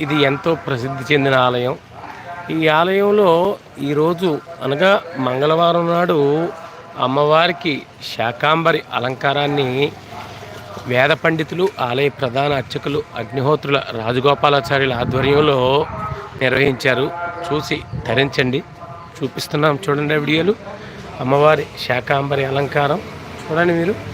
ఇది ఎంతో ప్రసిద్ధి చెందిన ఆలయం. ఈ ఆలయంలో ఈరోజు అనగా మంగళవారం నాడు అమ్మవారికి శాకాంబరి అలంకారాన్ని వేద పండితులు ఆలయ ప్రధాన అర్చకులు అగ్నిహోత్రుల రాజగోపాలాచార్యుల ఆధ్వర్యంలో నిర్వహించారు. చూసి ధరించండి. చూపిస్తున్నాం చూడండి వీడియోలు. అమ్మవారి శాకాంబరి అలంకారం. చూడండి మీరు.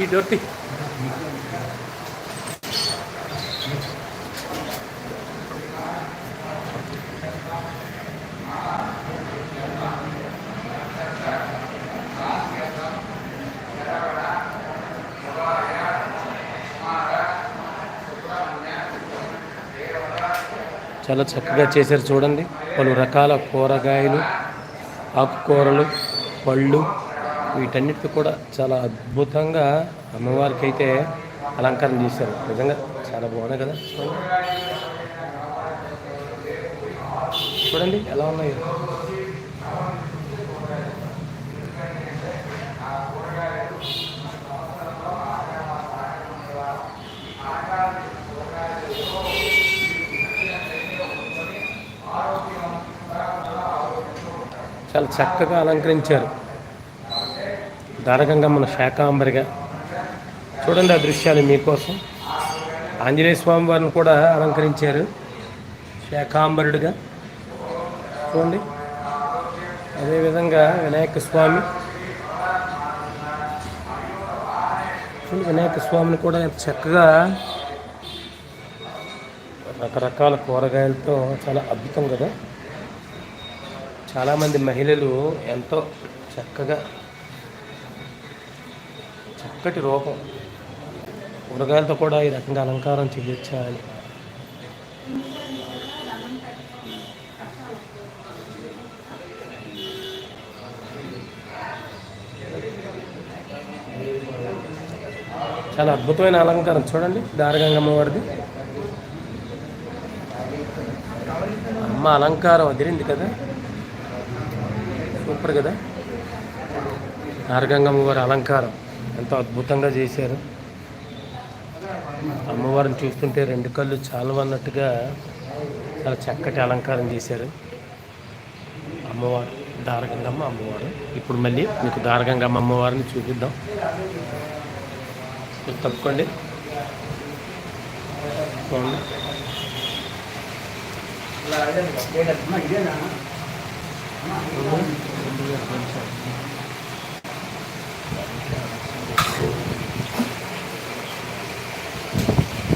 ఈ డొట్టి చాలా చక్కగా చేశారు చూడండి. పలు రకాల కూరగాయలు ఆకుకూరలు పళ్ళు వీటన్నిటికీ కూడా చాలా అద్భుతంగా అమ్మవారికి అయితే అలంకరణ చేశారు. నిజంగా చాలా బాగున్నాయి కదా చూడండి ఎలా ఉన్నాయి. చాలా చక్కగా అలంకరించారు. దారగంగమ్మను శాకాంబరిగా. చూడండి ఆ దృశ్యాలు మీకోసం. ఆంజనేయ స్వామి వారిని కూడా అలంకరించారు. శాకాంబరుడిగా. చూడండి. అదేవిధంగా వినాయక స్వామి. చూడండి వినాయక స్వామిని కూడా చక్కగా రకరకాల కూరగాయలతో చాలా అద్భుతం కదా. చాలామంది మహిళలు ఎంతో చక్కగా చక్కటి రూపం కూరగాయలతో కూడా ఈ రకంగా అలంకారం చేయొచ్చా అని చాలా అద్భుతమైన అలంకారం. చూడండి దారగంగమ్మ వారిది. అమ్మ అలంకారం అదిరింది కదా. సూపర్ కదా. దారగంగమ్మ వారి అలంకారం. ఎంతో అద్భుతంగా చేశారు అమ్మవారిని చూస్తుంటే రెండు కళ్ళు చాలవన్నట్టుగా చాలా చక్కటి అలంకారం చేశారు అమ్మవారు దారగంగమ్మ అమ్మవారు ఇప్పుడు మళ్ళీ మీకు దారగంగమ్మ అమ్మవారిని చూపిద్దాం మీరు తప్పుకోండి చూడండి.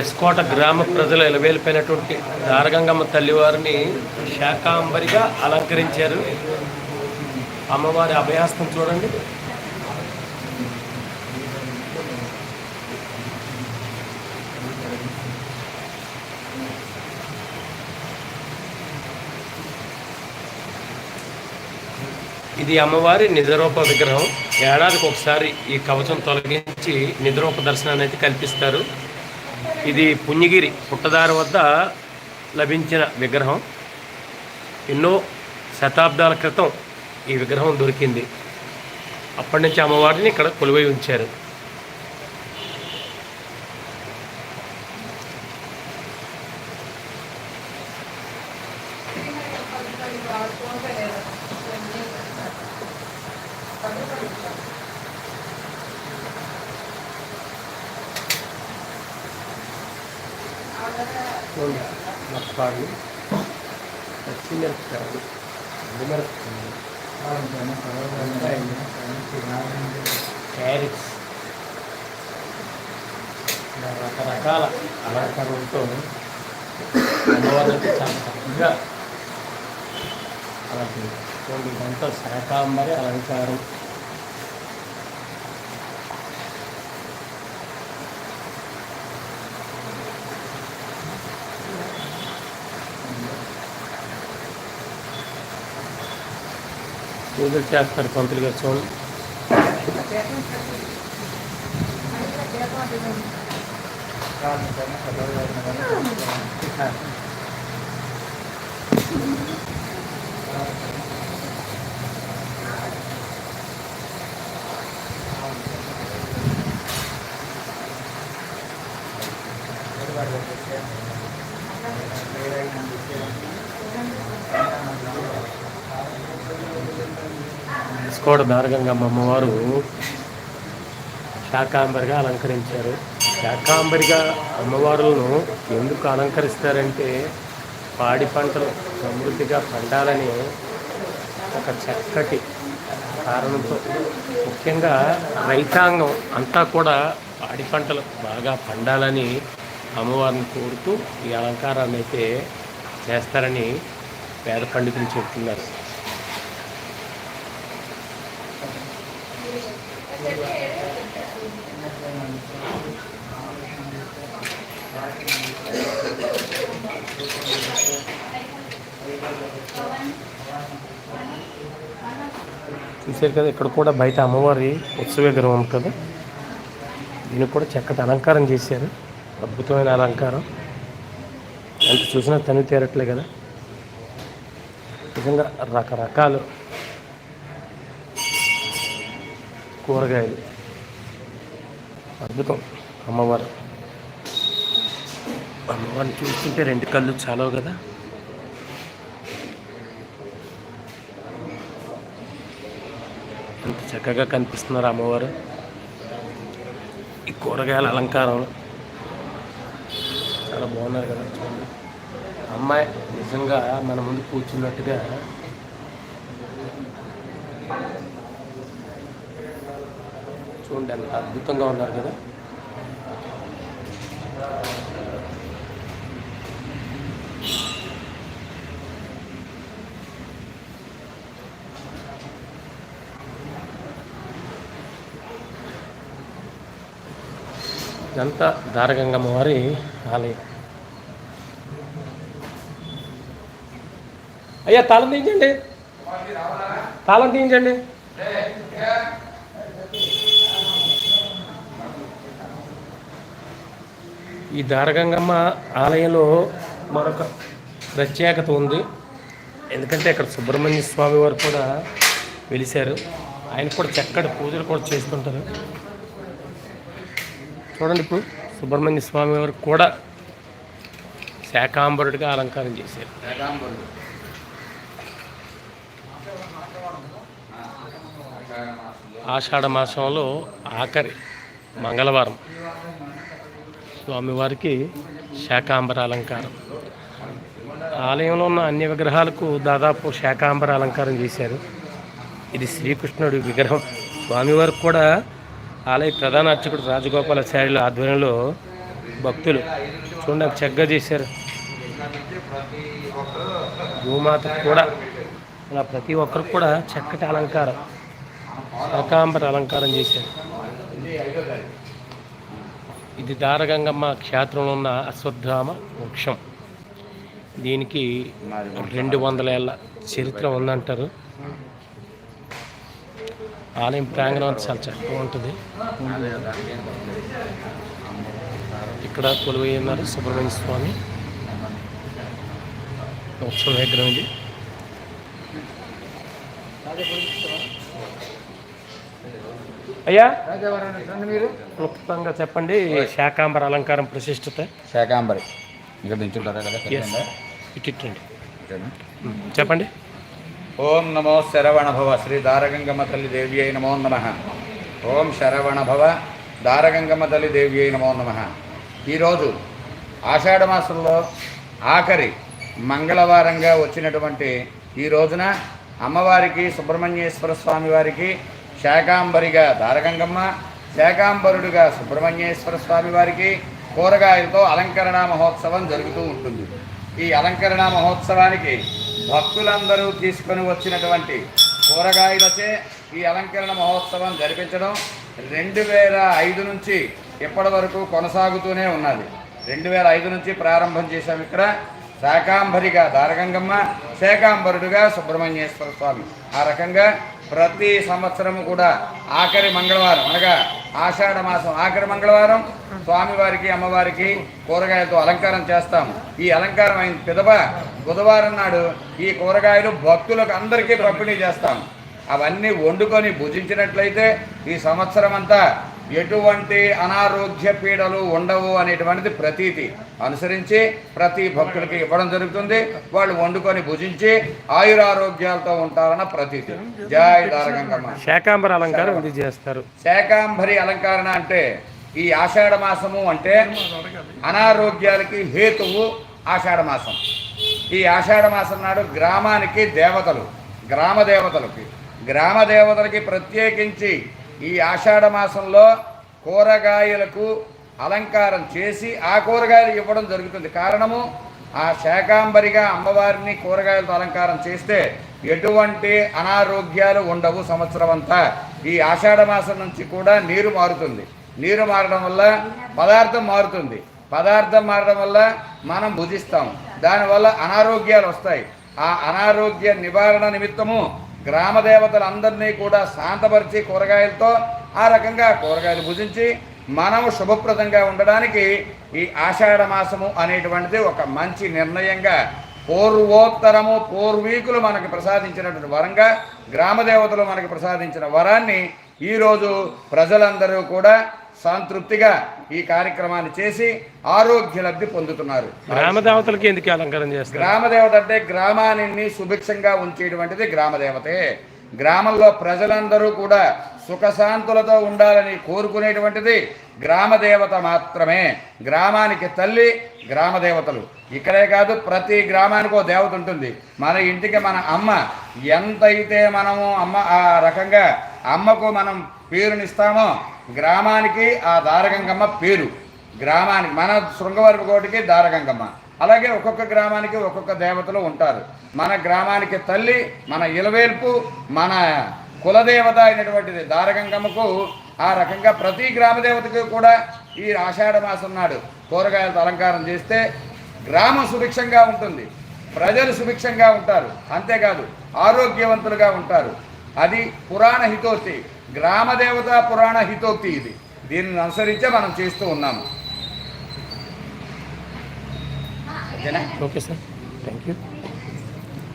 ఎస్కోట గ్రామ ప్రజలు ఎలవేలిపోయినటువంటి దారగంగమ్మ తల్లివారిని శాకాంబరిగా అలంకరించారు. అమ్మవారి అభయాస్తం చూడండి. ఇది అమ్మవారి నిజరూప విగ్రహం. ఏడాదికి ఒకసారి ఈ కవచం తొలగించి నిజరూప దర్శనాన్ని అయితే కల్పిస్తారు. ఇది పుణ్యగిరి పుట్టదారి వద్ద లభించిన విగ్రహం. ఎన్నో శతాబ్దాల క్రితం ఈ విగ్రహం దొరికింది. అప్పటి నుంచి అమ్మవారిని ఇక్కడ కొలువై ఉంచారు. మిరపకాయలు పచ్చిమిరపకాయలు ఎండుమిరపకాయలు క్యారెట్స్ రకరకాల అలంకరణతో అమ్మవారికి చాలా చక్కగా అలాంటి చూడండి ఇదంతా శాకాంబరి అలంకారం. పూజలు చేస్తారు పంతులు గారు చూడండి స్కోడ దారగంగమ్మ అమ్మవారు శాకాంబరిగా అలంకరించారు. శాకాంబరిగా అమ్మవారులను ఎందుకు అలంకరిస్తారంటే పాడి పంటలు సమృద్ధిగా పండాలని ఒక చక్కటి కారణంతో. ముఖ్యంగా రైతాంగం అంతా కూడా పాడి పంటలు బాగా పండాలని అమ్మవారిని కోరుతూ ఈ అలంకారాన్ని అయితే చేస్తారని పేద పండితులు చెప్తున్నారు చూసారు కదా ఇక్కడ కూడా బయట అమ్మవారి ఉత్సవ విగ్రహం కదా. దీనికి కూడా చక్కటి అలంకారం చేశారు. అద్భుతమైన అలంకారం. ఎంత చూసినా తనివి తీరట్లే కదా. నిజంగా రకరకాలు కూరగాయలు. అద్భుతం. అమ్మవారు. అమ్మవారిని చూస్తుంటే రెండు కళ్ళు చాలవు కదా. చక్కగా కనిపిస్తున్నారు అమ్మవారు ఈ కూరగాయల అలంకారం చాలా బాగున్నారు కదా చూడండి. అమ్మాయి నిజంగా మన ముందు కూర్చున్నట్టుగా చూడండి ఎంత అద్భుతంగా ఉన్నారు కదా. ఇదంతా దారగంగమ్మ వారి ఆలయం. అయ్యా తాళం తీయించండి. తాళం తీయించండి. ఈ దారగంగమ్మ ఆలయంలో మరొక ప్రత్యేకత ఉంది. ఎందుకంటే అక్కడ సుబ్రహ్మణ్య స్వామి వారు కూడా వెలిశారు. ఆయన కూడా చక్కటి పూజలు కూడా చేస్తుంటారు. చూడండి ఇప్పుడు సుబ్రహ్మణ్య స్వామి వారు కూడా శాకాంబరుడిగా అలంకారం చేశారు. ఆషాఢ మాసంలో ఆఖరి మంగళవారం స్వామివారికి శాకాంబర అలంకారం. ఆలయంలో ఉన్న అన్ని విగ్రహాలకు దాదాపు శాకాంబర అలంకారం చేశారు. ఇది శ్రీకృష్ణుడి విగ్రహం. స్వామివారికి కూడా ఆలయ ప్రధాన అర్చకుడు రాజగోపాలాచార్యుల ఆధ్వర్యంలో భక్తులు చూడండి అది చక్కగా చేశారు. భూమాత కూడా ఇలా ప్రతి ఒక్కరు కూడా చక్కటి అలంకారం శాకాంబర అలంకారం చేశారు. ఇది దారగంగమ్మ క్షేత్రంలో ఉన్న అశ్వత్థామ వృక్షం. దీనికి రెండు వందల ఏళ్ళ చరిత్ర ఉందంటారు. ఆలయం ప్రాంగణం అంతా చాలా చక్కగా ఉంటుంది. ఇక్కడ కొలువై ఉన్నారు సుబ్రహ్మణ్య స్వామి. ఉత్సవ విగ్రహం ఇది. అయ్యా! క్లుప్తంగా చెప్పండి శాకాంబర అలంకారం ప్రశిష్టత శాకాంబరి. ఇక్కడ దించుంటారా కదా? చెప్పండి. ఓం నమో శరవణభవ శ్రీ దారగంగమ్మ తల్లి దేవి అయి నమో నమ. ఓం శరవణభవ దారగంగమ్మ తల్లి దేవి అయి నమో నమ. ఈరోజు ఆషాఢ మాసంలో ఆఖరి మంగళవారంగా వచ్చినటువంటి ఈ రోజున అమ్మవారికి సుబ్రహ్మణ్యేశ్వర స్వామి వారికి శాకాంబరిగా దారగంగమ్మ శాకాంబరుడిగా సుబ్రహ్మణ్యేశ్వర స్వామి వారికి కూరగాయలతో అలంకరణ మహోత్సవం జరుగుతూ ఉంటుంది. ఈ అలంకరణ మహోత్సవానికి భక్తులందరూ తీసుకొని వచ్చినటువంటి కూరగాయలచే ఈ అలంకరణ మహోత్సవం జరిపించడం రెండు వేల ఐదు నుంచి ఇప్పటి వరకు కొనసాగుతూనే ఉన్నది. రెండు వేల ఐదు నుంచి ప్రారంభం చేశాం ఇక్కడ. శాకాంబరిగా దారగంగమ్మ శాకాంబరుడుగా సుబ్రహ్మణ్యేశ్వర స్వామి. ఆ రకంగా ప్రతి సంవత్సరము కూడా ఆఖరి మంగళవారం అనగా ఆషాఢ మాసం ఆఖరి మంగళవారం స్వామివారికి అమ్మవారికి కూరగాయలతో అలంకారం చేస్తాము. ఈ అలంకారం అయిన పిదప బుధవారం నాడు ఈ కూరగాయలు భక్తులకు అందరికీ పంపిణీ చేస్తాము. అవన్నీ వండుకొని భుజించినట్లయితే ఈ సంవత్సరం అంతా ఎటువంటి అనారోగ్య పీడలు ఉండవు అనేటువంటిది ప్రతీతి. అనుసరించి ప్రతి భక్తులకి ఇవ్వడం జరుగుతుంది. వాళ్ళు వండుకొని భుజించి ఆయురారోగ్యాలతో ఉంటారన్న ప్రతీతి. జయ దారగంగమ్మ శాకాంబర. అలంకారం చేస్తారు. శాకాంబరి అలంకరణ అంటే ఈ ఆషాఢ మాసము అంటే అనారోగ్యాలకి హేతువు ఆషాఢ మాసం. ఈ ఆషాఢ మాసం నాడు గ్రామానికి దేవతలు గ్రామ దేవతలకి గ్రామ దేవతలకి ప్రత్యేకించి ఈ ఆషాఢ మాసంలో కూరగాయలకు అలంకారం చేసి ఆ కూరగాయలు ఇవ్వడం జరుగుతుంది. కారణము ఆ శాకాంబరిగా అమ్మవారిని కూరగాయలతో అలంకారం చేస్తే ఎటువంటి అనారోగ్యాలు ఉండవు సంవత్సరం అంతా. ఈ ఆషాఢ మాసం నుంచి కూడా నీరు మారుతుంది. నీరు మారడం వల్ల పదార్థం మారుతుంది. పదార్థం మారడం వల్ల మనం భుజిస్తాం. దానివల్ల అనారోగ్యాలు వస్తాయి. ఆ అనారోగ్య నివారణ నిమిత్తము గ్రామ దేవతలందరినీ కూడా శాంతపరిచి కూరగాయలతో ఆ రకంగా కూరగాయలు భుజించి మనము శుభప్రదంగా ఉండడానికి ఈ ఆషాఢ మాసము అనేటువంటిది ఒక మంచి నిర్ణయంగా పూర్వోత్తరము పూర్వీకులు మనకి ప్రసాదించినటువంటి వరంగా గ్రామ దేవతలు మనకి ప్రసాదించిన వరాన్ని ఈరోజు ప్రజలందరూ కూడా సంతృప్తిగా ఈ కార్యక్రమాన్ని చేసి ఆరోగ్య లబ్ధి పొందుతున్నారు. గ్రామ దేవతలకి ఎందుకు అలంకారం చేస్తారు? గ్రామదేవత అంటే గ్రామాన్ని సుభిక్షంగా ఉంచేటువంటిది గ్రామదేవతే. గ్రామంలో ప్రజలందరూ కూడా సుఖశాంతులతో ఉండాలని కోరుకునేటువంటిది గ్రామదేవత మాత్రమే. గ్రామానికి తల్లి గ్రామదేవతలు. ఇక్కడే కాదు ప్రతి గ్రామానికి ఒక దేవత ఉంటుంది. మన ఇంటికి మన అమ్మ. ఎంతైతే మనము అమ్మ ఆ రకంగా అమ్మకు మనం పేరునిస్తామో. గ్రామానికి ఆ దారగంగమ్మ పేరు. గ్రామానికి మన శృంగవరపు కోటికి దారగంగమ్మ. అలాగే ఒక్కొక్క గ్రామానికి ఒక్కొక్క దేవతలు ఉంటారు. మన గ్రామానికి తల్లి మన ఇలవేల్పు మన కులదేవత అయినటువంటిది దారగంగమ్మకు ఆ రకంగా ప్రతి గ్రామ దేవతకి కూడా ఈ ఆషాఢ మాసం నాడు కూరగాయలతో అలంకారం చేస్తే గ్రామం సుభిక్షంగా ఉంటుంది. ప్రజలు సుభిక్షంగా ఉంటారు. అంతేకాదు ఆరోగ్యవంతులుగా ఉంటారు. అది పురాణ హితోసి గ్రామ దేవత పురాణ హితోక్తి ఇది. దీనిని అనుసరించే మనం చేస్తూ ఉన్నాము ఓకేనా ఓకే సార్. Thank you